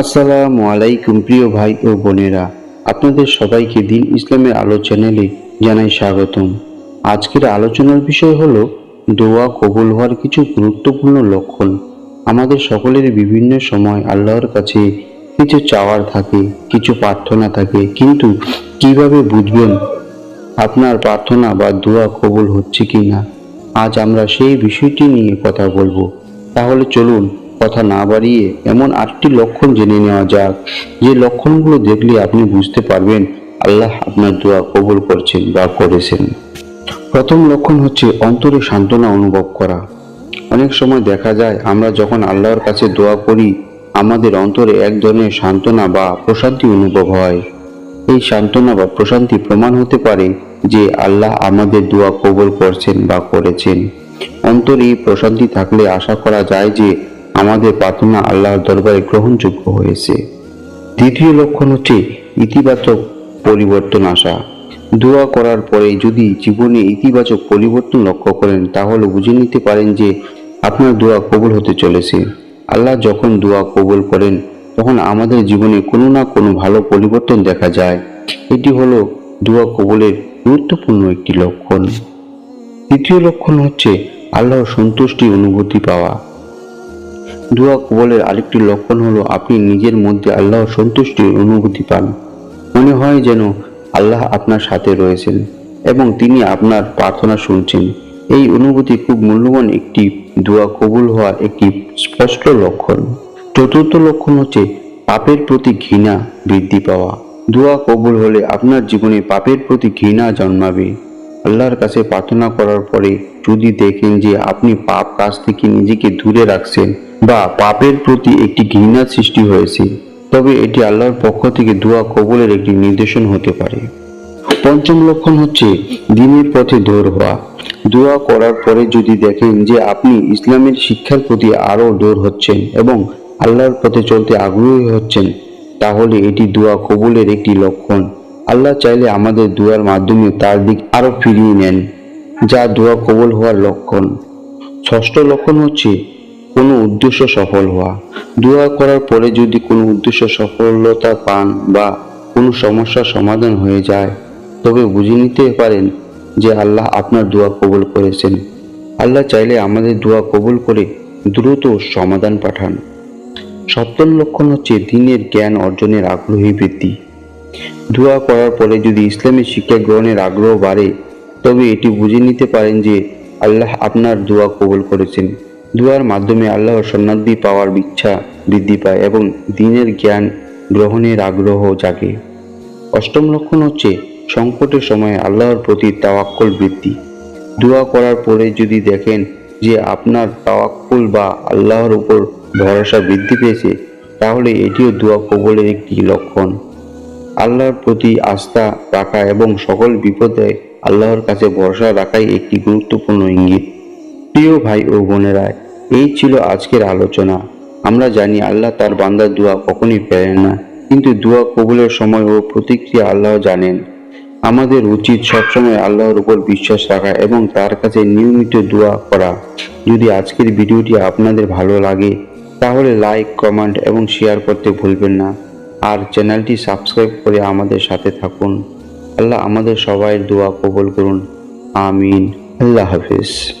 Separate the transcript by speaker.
Speaker 1: আসসালামু আলাইকুম, প্রিয় ভাই ও বোনেরা। আপনাদের সবাইকে দিন ইসলামের আলো চ্যানেলে জানাই স্বাগতম। আজকের আলোচনার বিষয় হলো, দোয়া কবুল হওয়ার কিছু গুরুত্বপূর্ণ লক্ষণ। আমাদের সকলের বিভিন্ন সময় আল্লাহর কাছে কিছু চাওয়ার থাকে, কিছু প্রার্থনা থাকে, কিন্তু কীভাবে বুঝবেন আপনার প্রার্থনা বা দোয়া কবুল হচ্ছে কি না আজ আমরা সেই বিষয়টি নিয়ে কথা বলব। তাহলে চলুন কথা না বাড়িয়ে এমন আটটি লক্ষণ জেনে নেওয়া যাক। যে লক্ষণগুলো দেখলে আপনি বুঝতে পারবেন, আল্লাহ আপনার দোয়া কবুল করছেন বা করেছেন। প্রথম লক্ষণ হচ্ছে অন্তরে সান্ত্বনা অনুভব করা। অনেক সময় দেখা যায়, আমরা যখন আল্লাহর কাছে দোয়া করি, আমাদের অন্তরে এক ধরনের সান্ত্বনা বা প্রশান্তি অনুভব হয়। এই সান্ত্বনা বা প্রশান্তি প্রমাণ হতে পারে যে আল্লাহ আমাদের দোয়া কবুল করছেন বা করেছেন। অন্তরে এই প্রশান্তি থাকলে আশা করা যায় যে আমাদের প্রার্থনা আল্লাহর দরবারে গ্রহণযোগ্য হয়েছে। দ্বিতীয় লক্ষণ হচ্ছে ইতিবাচক পরিবর্তন আসা। দোয়া করার পরে যদি জীবনে ইতিবাচক পরিবর্তন লক্ষ্য করেন, তাহলে বুঝে নিতে পারেন যে আপনার দোয়া কবুল হতে চলেছে। আল্লাহ যখন দোয়া কবুল করেন, তখন আমাদের জীবনে কোনো না কোনো ভালো পরিবর্তন দেখা যায়। এটি হলো দোয়া কবুলের গুরুত্বপূর্ণ একটি লক্ষণ। তৃতীয় লক্ষণ হচ্ছে আল্লাহর সন্তুষ্টি অনুভূতি পাওয়া। দোয়া কবলের আরেকটি লক্ষণ হলো আপনি নিজের মধ্যে আল্লাহর সন্তুষ্টির অনুভূতি পান। মনে হয় যেন আল্লাহ আপনার সাথে রয়েছেন এবং তিনি আপনার প্রার্থনা শুনছেন। এই অনুভূতি খুব মূল্যবান একটি দোয়া কবুল হওয়ার একটি স্পষ্ট লক্ষণ। চতুর্থ লক্ষণ হচ্ছে পাপের প্রতি ঘৃণা বৃদ্ধি পাওয়া। দোয়া কবুল হলে আপনার জীবনে পাপের প্রতি ঘৃণা জন্মাবে। আল্লাহর কাছে প্রার্থনা করার পরে যদি দেখেন যে আপনি পাপ কাজ থেকে নিজেকে দূরে রাখছেন বা পাপের প্রতি একটি ঘৃণার সৃষ্টি হয়েছে, তবে এটি আল্লাহর পক্ষ থেকে দোয়া কবুলের একটি নির্দেশন হতে পারে। পঞ্চম লক্ষণ হচ্ছে দিনের পথে দৌড় হওয়া। দোয়া করার পরে যদি দেখেন যে আপনি ইসলামের শিক্ষার প্রতি আরও দৌড় হচ্ছেন এবং আল্লাহর পথে চলতে আগ্রহী হচ্ছেন, তাহলে এটি দোয়া কবুলের একটি লক্ষণ। আল্লাহ চাইলে আমাদের দোয়ার মাধ্যমে তার দিক আরও ফিরিয়ে নেন, যা দোয়া কবল হওয়ার লক্ষণ। ষষ্ঠ লক্ষণ হচ্ছে কোনো উদ্দেশ্য সফল হওয়া। দোয়া করার পরে যদি কোনো উদ্দেশ্য সফলতা পান বা কোনো সমস্যার সমাধান হয়ে যায়, তবে বুঝে নিতে পারেন যে আল্লাহ আপনার দোয়া কবুল করেছেন। আল্লাহ চাইলে আমাদের দোয়া কবুল করে দ্রুত সমাধান পাঠান। সপ্তম লক্ষণ হচ্ছে দিনের জ্ঞান অর্জনের আগ্রহী বৃদ্ধি। দোয়া করার পরে যদি ইসলামী শিক্ষা গ্রহণের আগ্রহ বাড়ে, তবে এটি বুঝে নিতে পারেন যে আল্লাহ আপনার দোয়া কবুল করেছেন। দোয়ার মাধ্যমে আল্লাহর সন্ন্যাদি পাওয়ার ইচ্ছা বৃদ্ধি পায় এবং দিনের জ্ঞান গ্রহণের আগ্রহ জাগে। অষ্টম লক্ষণ হচ্ছে সংকটের সময় আল্লাহর প্রতি তাওয়াক্কল বৃদ্ধি। দোয়া করার পরে যদি দেখেন যে আপনার তাওয়াক্কুল বা আল্লাহর উপর ভরসা বৃদ্ধি পেয়েছে, তাহলে এটিও দোয়া কবলের একটি লক্ষণ। আল্লাহর প্রতি আস্থা রাখা এবং সকল বিপদে আল্লাহর কাছে ভরসা রাখাই একটি গুরুত্বপূর্ণ ইঙ্গিত। প্রিয় ভাই ও বোনেরা, এই ছিল আজকের আলোচনা। আমরা জানি আল্লাহ তার বান্দার দোয়া কখনই ফেরেন না, কিন্তু দোয়া কবুলের সময় ও প্রতিক্রিয়া আল্লাহ জানেন। আমাদের উচিত সবসময় আল্লাহর উপর বিশ্বাস রাখা এবং তার কাছে নিয়মিত দোয়া করা। যদি আজকের ভিডিওটি আপনাদের ভালো লাগে, তাহলে লাইক, কমেন্ট এবং শেয়ার করতে ভুলবেন না। আর চ্যানেলটি সাবস্ক্রাইব করে আমাদের সাথে থাকুন। আল্লাহ আমাদের সবাই দোয়া কবল করুন। আমিন। আল্লাহ হাফিজ।